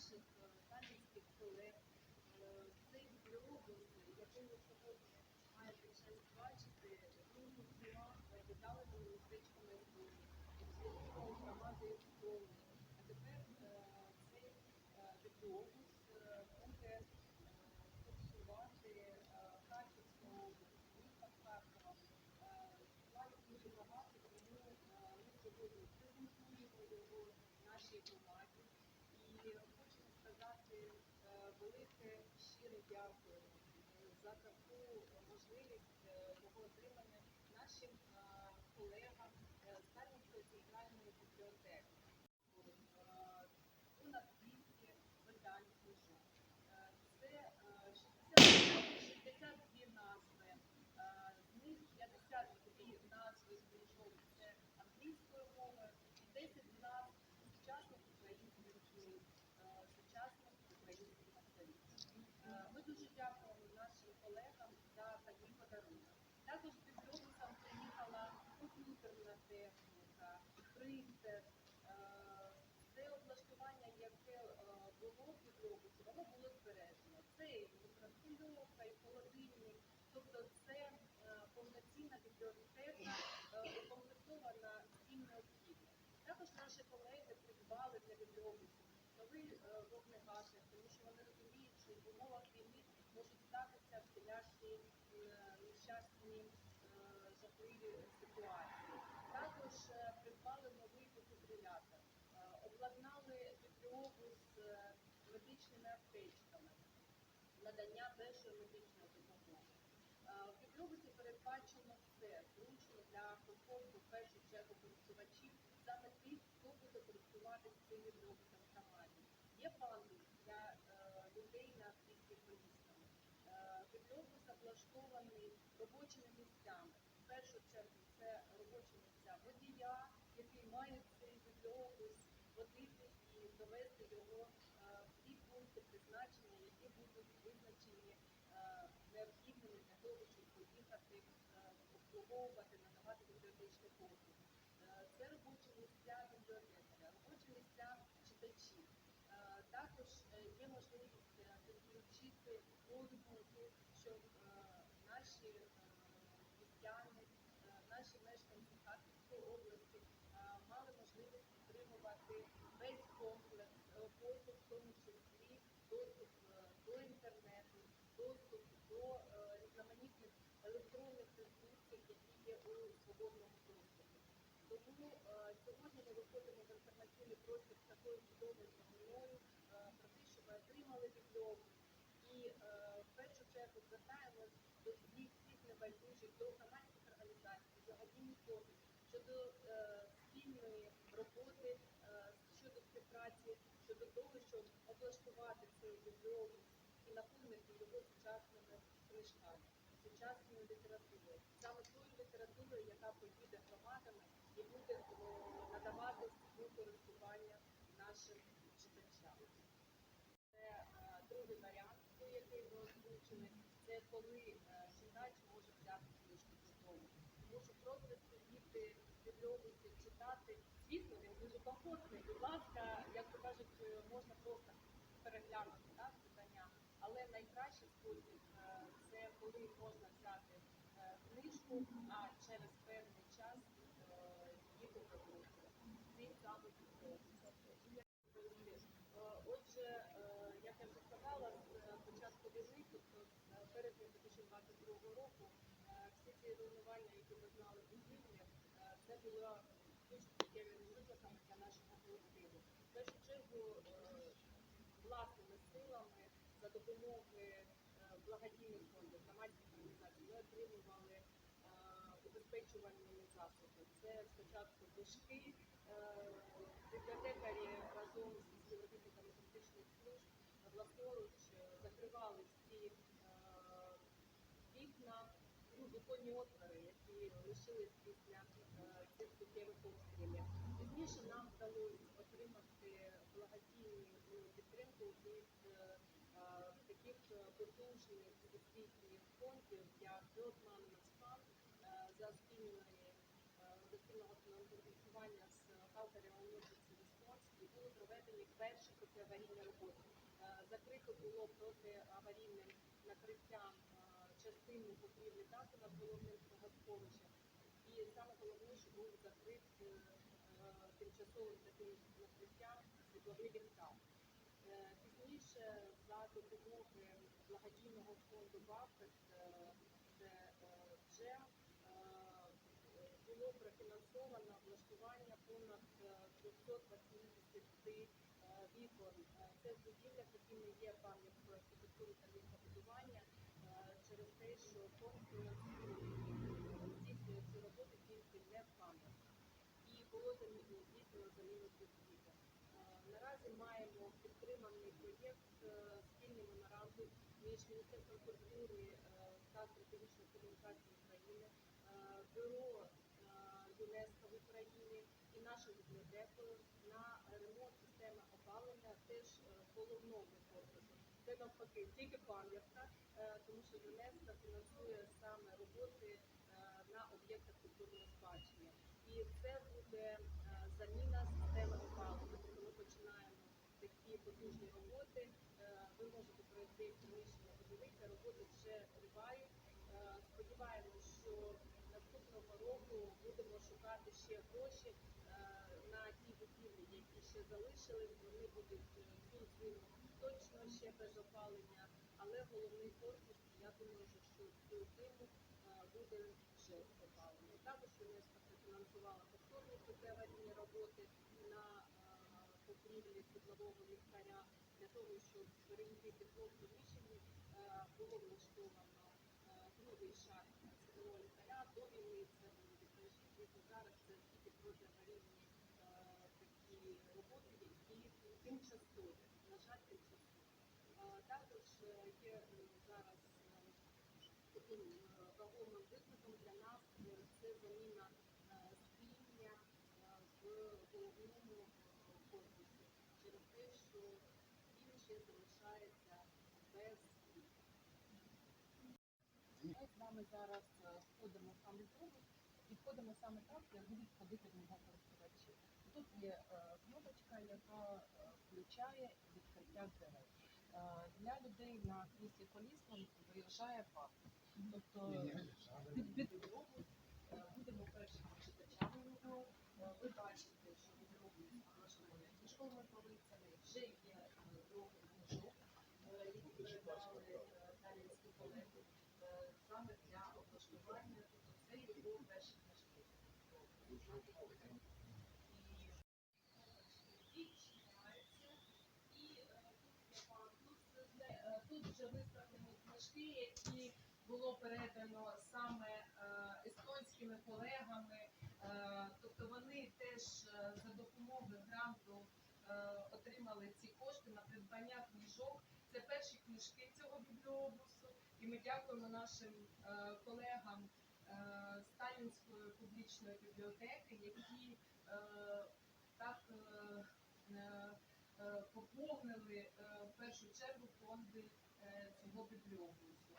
наших е, талінських колег. Е, Цей бібліобус, який ви сьогодні маєте честь бачити, він містечком Естонії, обслуговував А тепер е, цей е, е, буде е, фіксувати е, Харківську Харкова. Е, е, ми сьогодні презентуємо його нашій громаді. І хочемо сказати е, велике щире дякую е, за таку можливість е, його отримання нашим е, колегам Club Також наші колеги придбали для бібліотеки новий вогнегасник, тому що вони розуміють, що в умовах війни можуть статися всілякі нещасні жахливі ситуації. Також придбали новий дефібрилятор, обладнали бібліобус е, медичними аптечками, надання першої медичної допомоги. Е, В бібліобусі передбачено все, зручно для комфорту в першу чергу користувачів, саме тих, хто буде Є пандус для людей на австрійських поїздками. Е, облаштований робочими місцями. В першу чергу це робочі місця водія, який має цей водити і довести його ті пункти призначення, які будуть визначені необхідними для того, щоб поїхати обслуговувати, надавати бібліотечні послуги. Е, Це робочі місця бібліотекаря, робочі місця читачів. Е, Також е, є можливість е, підключити щоб наші е, містяни, е, наші мешканці Харківської області е, мали можливість отримувати весь комплекс послуг, в тому числі доступ до інтернету, доступ до різноманітних електронних ресурсів, які є у свободному доступі. Тому сьогодні ми виходимо в інформаційний простір з такою чудовою новиною е, про те, що ми отримали бібліобус. І е, в першу чергу звертаємось до всіх всіх небайдужих, до громадських організацій, до адміністрації щодо е, спільної роботи, е, щодо співпраці, щодо того, щоб облаштувати цей бібліобус і наповнити його сучасними книжками, сучасною літературою, саме тою літературою, яка поїде громадами і буде е, надаватись у користування нашим другий варіант, той, який ви озвучили, це коли е, читач може взяти книжку додому. Тому що просто сидіти бібліобусі, читати, звісно, він дуже комфортний. Будь ласка, як то кажуть, е, можна просто переглянути так, видання. Але найкращий спосіб е, це коли можна взяти книжку, а через певний час її повернути. Цей самий бібліобус. Е, Отже, е, як я вже сказала, з е, початку війни, тобто е, 2022 року, е, всі ці руйнування, які ми знали е, це було дуже суттєвими для нашого колективу. В першу чергу власними силами за допомоги е, благодійних фондів, громадських організацій, отримували убезпечувальні засоби. Це спочатку дошки, бібліотекарі разом з співробітниками власноруч е, закривали всі е, вікна, ну, віконні отвори, які лишились після е, цих суттєвих обстрілів. Пізніше нам вдалося отримати благодійну ну, підтримку від таких потужних всесвітніх фондів, як Monuments е, за спільного фінансування з Calgary University Response і були проведені перші протиаварійні роботи. Закрито було протиаварійним накриттям е, частину покрівлі даху над головним сховищем. І саме головне, що був закрит е, е, тимчасовим таким накриттям світловий ліхтар. Пізніше за допомоги благодійного фонду Баффет, е, це е, Джем, е, було профінансовано влаштування понад е, 380 е, вікон. Це які не є пам'яткою архітектури та містобудування, е, через те, що фонд здійснює ці роботи тільки не в пам'ятках. І було здійснено заміну вікон. Е, Наразі маємо підтриманий проєкт е, спільний меморандум між Міністерством культури та стратегічної комунікації України, бюро ЮНЕСКО в Україні і нашою бібліотекою на ремонт системи опалення теж головного корпусу. Це навпаки тільки пам'ятка, е, тому що ЮНЕСКО фінансує саме роботи е, на об'єктах культурного спадщини. І це буде е, заміна системи опалення. Тобто ми починаємо такі потужні роботи. Ви можете пройти приміщення, подивитися, роботи вже тривають. Сподіваємось, що наступного року будемо шукати ще гроші будівлі, які ще залишились. Вони будуть е, точно ще без опалення, але головний корпус, я думаю, що цю зиму е, буде вже з опаленням. Також ЮНЕСКО профінансувала повторні протиаварійні роботи на е, покрівлі світлового ліхтаря для того, щоб зберегти тепло в приміщенні, було влаштовано другий шар світлового ліхтаря до війни. Це відповідні. Зараз це тільки протиаварійні е, такі роботи, які тимчасові, на жаль, тимчасові. Е, Також е, є е, зараз е, таким вагомим викликом для нас це заміна спільня в головному корпусі через те, що він ще залишається без. Ми з вами зараз входимо саме трубу і входимо саме так, як будуть ходити в нього користувачі. Тут є кнопочка, яка включає дверей. Е, Для людей на кріслі колісному виїжджає пап. Тобто під під дорогу е, будемо першими читачами його. Е, Ви бачите, що в дорогу облаштовані книжковими полицями, вже є другий книжок, які передали талінські колеги саме для облаштування. Тобто це його перші книжки. І відчиняється. І е, тут є пандус. Е, Тут вже виставлені книжки, які було передано саме е, естонськими колегами. Е, Тобто вони теж е, за допомогою гранту отримали ці кошти на придбання книжок. Це перші книжки цього бібліобусу, і ми дякуємо нашим колегам е, з Талінської публічної бібліотеки, які так поповнили в першу чергу фонди цього бібліобусу.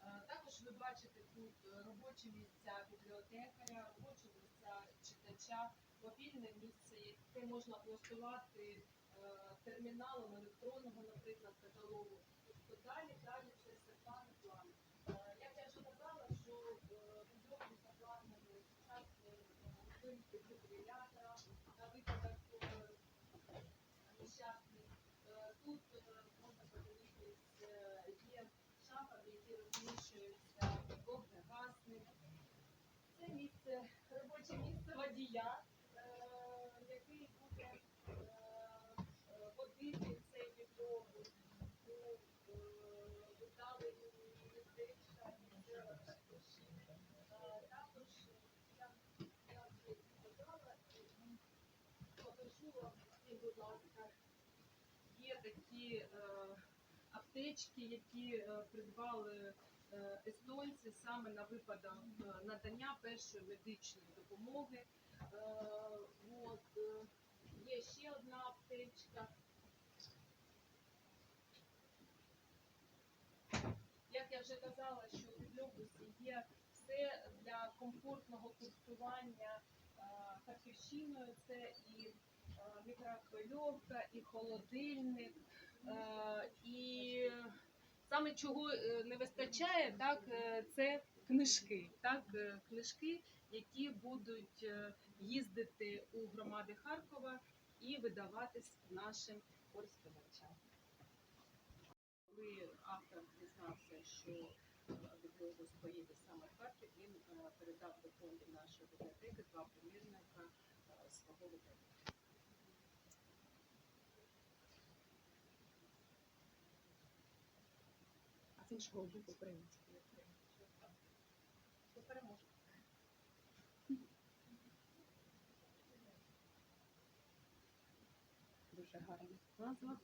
Е, Також ви бачите тут е, робочі місця бібліотекаря, робочі місця читача, мобільне місце, яке можна облаштувати е, терміналом електронного, наприклад, каталогу. Тобто далі, далі це плани. Е, Як я вже казала, що е, бібліобус обладнаний сучасним дефібрилятора на випадок е, нещасних. Е, Тут е, можна подивитись, е, є шафа, в якій розміщується вогнегасник. Це місце, робоче місце водія, е, який буде е, водити цей бібліобус у е, містечка також. Я вже сказала, і покажу вам, будь ласка, є такі аптечки, які придбали естонці саме на випадок е, надання першої медичної допомоги. Е, от, е, є ще одна аптечка. Як я вже казала, що у Підльобусі є все для комфортного курсування е, харківщиною. Це і е, мікрохвильовка, і холодильник, е, і саме чого е, не вистачає, так е, це книжки. Так, е, книжки, які будуть їздити у громади Харкова і видаватись нашим користувачам. Коли автор дізнався, що бібліотекус поїде саме в Харків, він передав до фонду нашої бібліотеки два примірника свого видання. Іншого боку українською. Дуже гарно. Назва.